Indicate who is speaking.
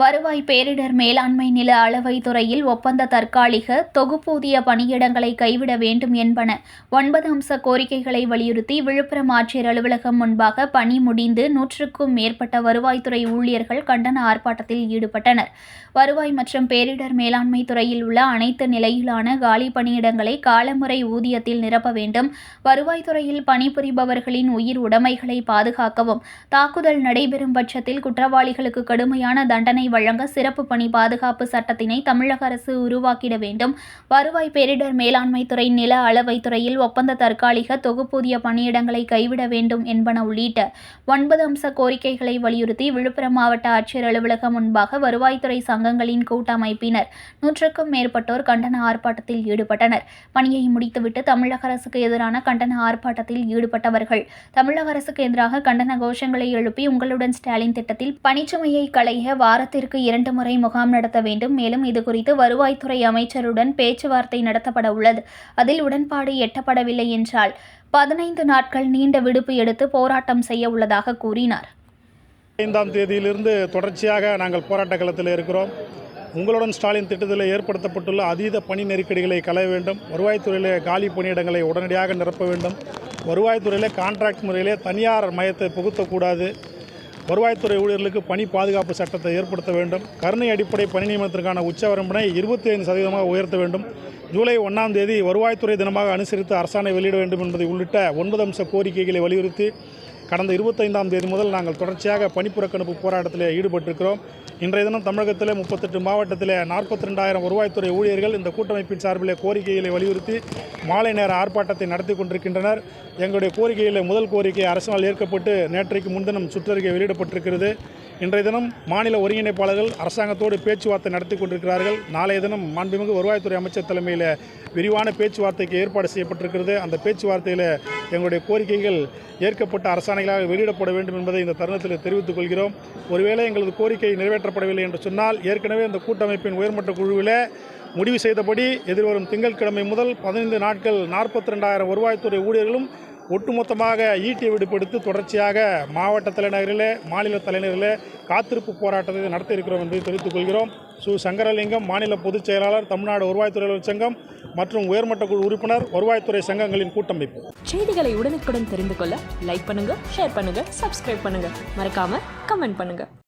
Speaker 1: வருவாய் பேரிடர் மேலாண்மை நில அளவை துறையில் ஒப்பந்த தற்காலிக தொகுப்பூதிய பணியிடங்களை கைவிட வேண்டும் என்பன ஒன்பது அம்ச கோரிக்கைகளை வலியுறுத்தி விழுப்புரம் ஆட்சியர் அலுவலகம் முன்பாக பணி முடிந்து நூற்றுக்கும் மேற்பட்ட வருவாய்த்துறை ஊழியர்கள் கண்டன ஆர்ப்பாட்டத்தில் ஈடுபட்டனர். வருவாய் மற்றும் பேரிடர் மேலாண்மை துறையில் உள்ள அனைத்து நிலையிலான காலி பணியிடங்களை காலமுறை ஊதியத்தில் நிரப்ப வேண்டும். வருவாய்த்துறையில் பணிபுரிபவர்களின் உயிர் உடைமைகளை பாதுகாக்கவும் தாக்குதல் நடைபெறும் பட்சத்தில் குற்றவாளிகளுக்கு கடுமையான தண்டனை வழங்க சிறப்பு பணி பாதுகாப்பு சட்டத்தினை தமிழக அரசு உருவாக்கிட வேண்டும். வருவாய் பேரிடர் மேலாண்மை துறை நில அளவைத் துறையில் ஒப்பந்த தற்காலிக தொகுப்பூதிய பணியிடங்களை கைவிட வேண்டும் என்பன உள்ளிட்ட ஒன்பது அம்ச கோரிக்கைகளை வலியுறுத்தி விழுப்புரம் மாவட்ட ஆட்சியர் அலுவலகம் முன்பாக வருவாய்த்துறை சங்கங்களின் கூட்டமைப்பினர் நூற்றுக்கும் மேற்பட்டோர் கண்டன ஆர்ப்பாட்டத்தில் ஈடுபட்டனர். பணியை முடித்துவிட்டு தமிழக அரசுக்கு எதிரான கண்டன ஆர்ப்பாட்டத்தில் ஈடுபட்டவர்கள். தமிழக அரசுக்கு எதிராக கண்டன கோஷங்களை எழுப்பி உங்களுடன் ஸ்டாலின் திட்டத்தில் பணிச்சுமையை களைய மாதத்திற்கு இரண்டு முறை முகாம் நடத்த வேண்டும். மேலும் இதுகுறித்து வருவாய்த்துறை அமைச்சருடன் பேச்சுவார்த்தை நடத்தப்பட உள்ளது. அதில் உடன்பாடு எட்டப்படவில்லை என்றால் பதினைந்து நாட்கள் நீண்ட விடுப்பு எடுத்து போராட்டம் செய்ய உள்ளதாக கூறினார்.
Speaker 2: ஐந்தாம் தேதியிலிருந்து தொடர்ச்சியாக நாங்கள் போராட்ட களத்தில் இருக்கிறோம். உங்களுடன் ஸ்டாலின் திட்டத்தில் ஏற்படுத்தப்பட்டுள்ள அதீத பணி நெருக்கடிகளை களைய வேண்டும். வருவாய்த்துறையிலே காலி பணியிடங்களை உடனடியாக நிரப்ப வேண்டும். வருவாய்த்துறையிலே கான்ட்ராக்ட் முறையிலே தனியார் மையத்தை புகுத்தக்கூடாது. வருவாய்த்துறை ஊழியர்களுக்கு பணி பாதுகாப்பு சட்டத்தை ஏற்படுத்த வேண்டும். கருணை அடிப்படை பணி நியமனத்திற்கான உச்சவரம்பினை இருபத்தி ஐந்து சதவீதமாக உயர்த்த வேண்டும். ஜூலை ஒன்றாம் தேதி வருவாய்த்துறை தினமாக அனுசரித்து அரசாணை வெளியிட வேண்டும் என்பதை உள்ளிட்ட ஒன்பது அம்ச கோரிக்கைகளை வலியுறுத்தி கடந்த இருபத்தைந்தாம் தேதி முதல் நாங்கள் தொடர்ச்சியாக பணிப்புறக்கணிப்பு போராட்டத்தில் ஈடுபட்டிருக்கிறோம். இன்றைய தினம் தமிழகத்தில் முப்பத்தெட்டு மாவட்டத்தில் நாற்பத்தி ரெண்டாயிரம் வருவாய்த்துறை ஊழியர்கள் இந்த கூட்டமைப்பின் சார்பில் கோரிக்கைகளை வலியுறுத்தி மாலை நேர ஆர்ப்பாட்டத்தை நடத்தி கொண்டிருக்கின்றனர். எங்களுடைய கோரிக்கையில் முதல் கோரிக்கை அரசால் ஏற்கப்பட்டு நேற்றைக்கு முன்தினம் சுற்றறிக்கை வெளியிடப்பட்டிருக்கிறது. இன்றைய தினம் மாநில ஒருங்கிணைப்பாளர்கள் அரசாங்கத்தோடு பேச்சுவார்த்தை நடத்தி கொண்டிருக்கிறார்கள். நாளைய தினம் மாண்புமிகு வருவாய்த்துறை அமைச்சர் தலைமையில் விரிவான பேச்சுவார்த்தைக்கு ஏற்பாடு செய்யப்பட்டிருக்கிறது. அந்த பேச்சுவார்த்தையில் எங்களுடைய கோரிக்கைகள் ஏற்கப்பட்ட அரசாணைகளாக வெளியிடப்பட வேண்டும் என்பதை இந்த தருணத்தில் தெரிவித்துக் கொள்கிறோம். ஒருவேளை எங்களது கோரிக்கை நிறைவேற்றப்படவில்லை என்று சொன்னால் ஏற்கனவே இந்த கூட்டமைப்பின் உயர்மட்ட குழுவில் முடிவு செய்தபடி எதிர்வரும் திங்கட்கிழமை முதல் பதினைந்து நாட்கள் நாற்பத்தி ரெண்டாயிரம் வருவாய்த்துறை ஊழியர்களும் ஒட்டுமொத்தமாக ஈட்டி விடுபடுத்து தொடர்ச்சியாக மாவட்ட தலைநகரிலே மாநில தலைநகரிலே காத்திருப்பு போராட்டத்தை நடத்த இருக்கிறோம் என்று தெரிவித்துக் கொள்கிறோம். சு. சங்கரலிங்கம் மாநில பொதுச் செயலாளர் தமிழ்நாடு வருவாய்த்துறை சங்கம் மற்றும் உயர்மட்ட குழு உறுப்பினர் வருவாய்த்துறை சங்கங்களின் கூட்டமைப்பு.
Speaker 3: செய்திகளை உடனுக்குடன் தெரிந்து கொள்ள லைக் பண்ணுங்க ஷேர் பண்ணுங்க சப்ஸ்கிரைப் பண்ணுங்க. மறக்காம கமெண்ட் பண்ணுங்க.